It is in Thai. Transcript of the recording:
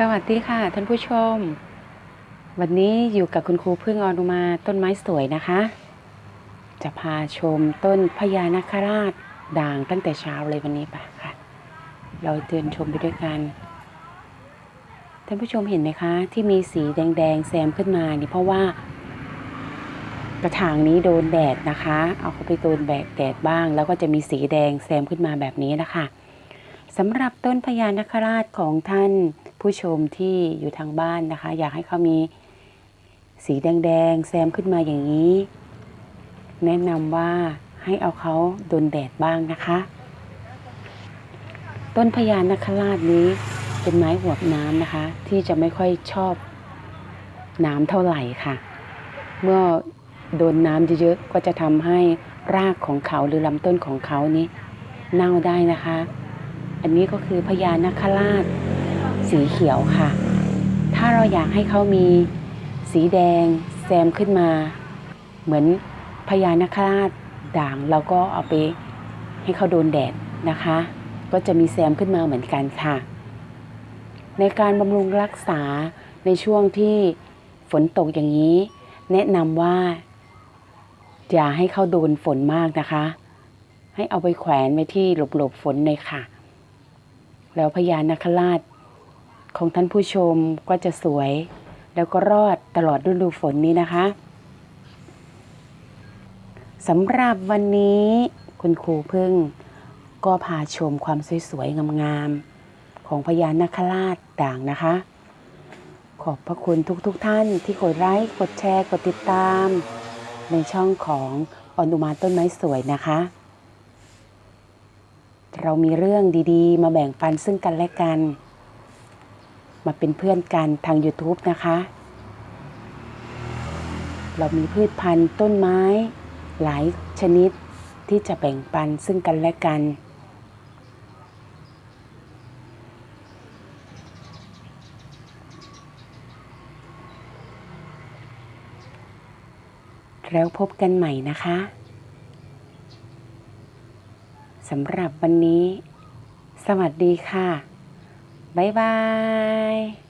สวัสดีค่ะ ท่านผู้ชม วันนี้อยู่กับคุณครูพึ่งอนุมาต้นไม้สวยนะคะ จะพาชมต้นพญานาคราชด่างตั้งแต่เช้าเลยวันนี้ปะค่ะ เราเดินชมไปด้วยกัน ท่านผู้ชมเห็นไหมคะ ที่มีสีแดงๆแซมขึ้นมานี่เพราะว่า กระถางนี้โดนแดดนะคะ เอาเข้าไปโดนแดดแดดบ้าง แล้วก็จะมีสีแดงแซมขึ้นมาแบบนี้นะคะสำหรับต้นพญานาคราชของท่าน ผู้ชมที่อยู่ทางบ้านนะคะ อยากให้เขามีสีแดงๆแซมขึ้นมาอย่างนี้ แนะนำว่าให้เอาเขาโดนแดดบ้างนะคะ ต้นพญานาคราชนี้เป็นไม้หวบน้ำนะคะ ที่จะไม่ค่อยชอบน้ำเท่าไหร่ค่ะ เมื่อโดนน้ำเยอะๆก็จะทำให้รากของเขาหรือลำต้นของเขานี้เน่าได้นะคะ อันนี้ก็คือพญานาคราช สีเขียวค่ะ ถ้าเราอยากให้เขามีสีแดงแซมขึ้นมา เหมือนพญานาคราชด่างเราก็เอาไปให้เขาโดนแดดนะคะ ก็จะมีแซมขึ้นมาเหมือนกันค่ะ ในการบำรุงรักษาในช่วงที่ฝนตกอย่างนี้ แนะนำว่า อย่าให้เขาโดนฝนมากนะคะ ให้เอาไปแขวนไว้ที่หลบๆฝนเลยค่ะ แล้วพญานาคราช ของท่านผู้ชมก็จะสวย แล้วก็รอดตลอดฤดูฝนนี้นะคะสำหรับวันนี้คุณครูพึ่ง ก็พาชมความสวยๆงามๆของพญานาคราชด่างนะคะ ขอบพระคุณทุกๆทท่านที่กดไลค์กดแชร์กดติดตาม ในช่องของอนุมาต้นไม้สวยนะคะ เรามีเรื่องดีๆ มาแบ่งปันซึ่งกันและกัน มาเป็นเพื่อนกันทาง YouTube นะคะ เรามีพืชพันธุ์ต้นไม้ หลายชนิดที่จะแบ่งปันซึ่งกันและกัน แล้วพบกันใหม่นะคะสำหรับวันนี้ สวัสดีค่ะ บ๊ายบาย